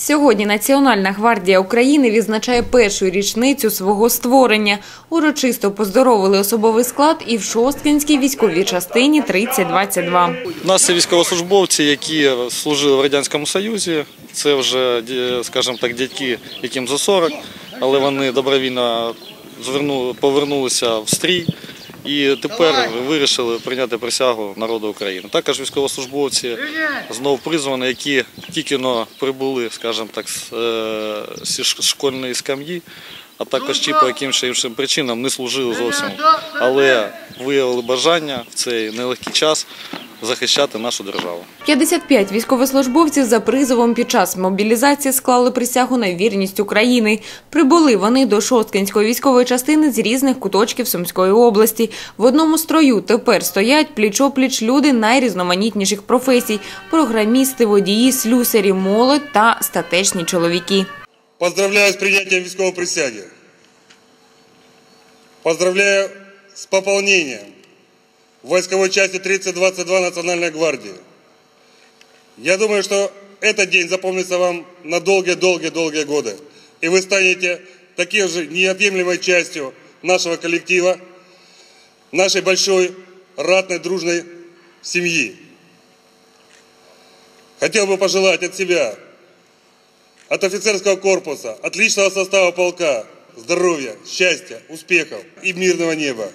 Сьогодні Національна гвардія України відзначає першу річницю свого створення. Урочисто поздоровили особовий склад і в Шосткинській військовій частині 3022. У нас це військовослужбовці, які служили в Радянському Союзі. Це вже, скажімо так, дядьки, яким за 40, але вони добровільно повернулися в стрій і тепер вирішили прийняти присягу народу України. Також військовослужбовці знов призвані, які тільки но прибули, скажімо так, з, е, школьної скам'ї, а також ті по якимось іншим причинам не служили зовсім, але виявили бажання в цей нелегкий час захищати нашу державу. 55 військовослужбовців за призовом під час мобілізації склали присягу на вірність України. Прибули вони до Шосткинської військової частини з різних куточків Сумської області. В одному строю тепер стоять пліч-опліч люди найрізноманітніших професій: програмісти, водії, слюсарі, молодь та статечні чоловіки. Поздравляю с принятием військовой присяги. Поздравляю с пополнением войсковой части 3022 Национальной гвардии. Я думаю, что этот день запомнится вам на долгие-долгие-долгие годы. И вы станете такой же неотъемлемой частью нашего коллектива, нашей большой, ратной, дружной семьи. Хотел бы пожелать от себя от офицерского корпуса, от личного состава полка здоровья, счастья, успехов и мирного неба.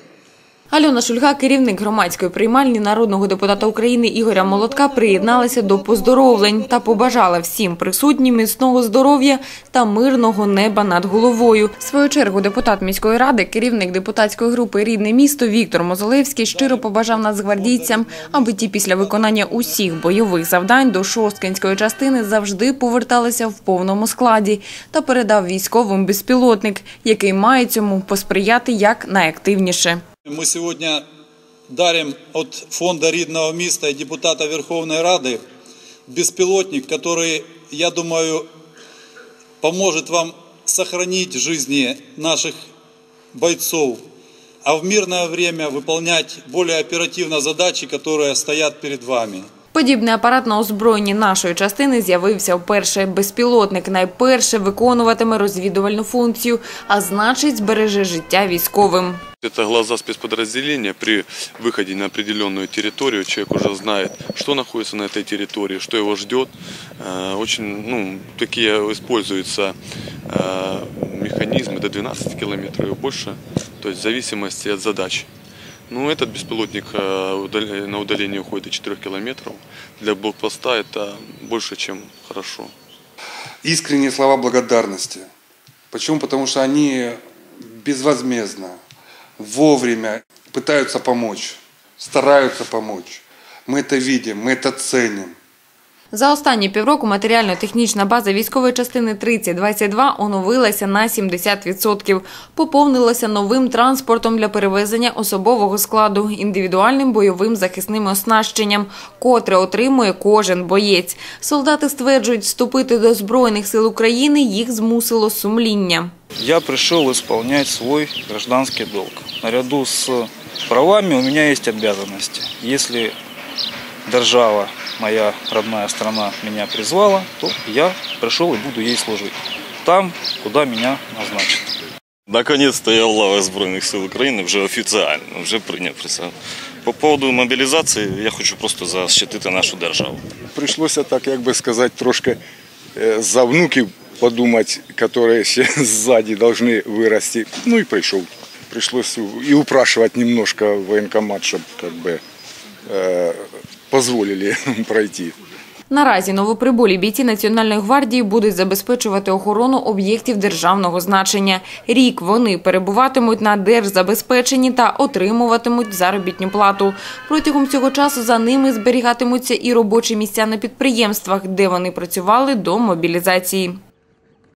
Альона Шульга, керівник громадської приймальні народного депутата України Ігоря Молотка, приєдналася до поздоровлень та побажала всім присутнім міцного здоров'я та мирного неба над головою. В свою чергу депутат міської ради, керівник депутатської групи Рідне місто Віктор Мозолевський щиро побажав нацгвардійцям, аби ті після виконання усіх бойових завдань до Шосткинської частини завжди поверталися в повному складі та передав військовим безпілотник, який має цьому посприяти як найактивніше. Мы сегодня дарим от фонда Ридного места и депутата Верховной Рады беспилотник, который, я думаю, поможет вам сохранить жизни наших бойцов, а в мирное время выполнять более оперативно задачи, которые стоят перед вами. Подібний апарат на озброєнні нашої частини з'явився вперше. Безпілотник найперше виконуватиме розвідувальну функцію, а значить збереже життя військовим. Это глаза спецподразделения. При выходе на определенную территорию человек уже знает, что находится на этой территории, что его ждет. Э, Очень, ну, такие используются э, механизмы до 12 километров и больше, то есть в зависимости от задач. Ну, этот беспилотник э, на удаление уходит до 4 километров. Для блокпоста это больше, чем хорошо. искренние слова благодарности. Почему? Потому что они безвозмездно, вовремя пытаются помочь, стараются помочь. Мы это видим, мы это ценим. За останні півроку матеріально-технічна база військової частини 3022 оновилася на 70%. Поповнилася новим транспортом для перевезення особового складу, індивідуальним бойовим захисним оснащенням, котре отримує кожен боєць. Солдати стверджують, вступити до Збройних сил України їх змусило сумління. Я пришел исполнять свой гражданский долг. Наряду с правами у меня есть обязанности. Если держава, моя родная страна, меня призвала, то я пришел и буду ей служить. Там, куда меня назначат. Наконец-то я в лавах Збройних сил України вже офіціально, вже прийняв присягу. По поводу мобілізації я хочу просто защитити нашу державу. прийшлося так, як би сказати, трошки е, за внуків подумати, які ще ззаді повинні вирости. Ну і прийшов. Прийшлося і упрашивати немножко воєнкомат, щоб как би, позволили пройти. Наразі новоприбулі бійці Національної гвардії будуть забезпечувати охорону об'єктів державного значення. Рік вони перебуватимуть на держзабезпеченні та отримуватимуть заробітну плату. Протягом цього часу за ними зберігатимуться і робочі місця на підприємствах, де вони працювали до мобілізації.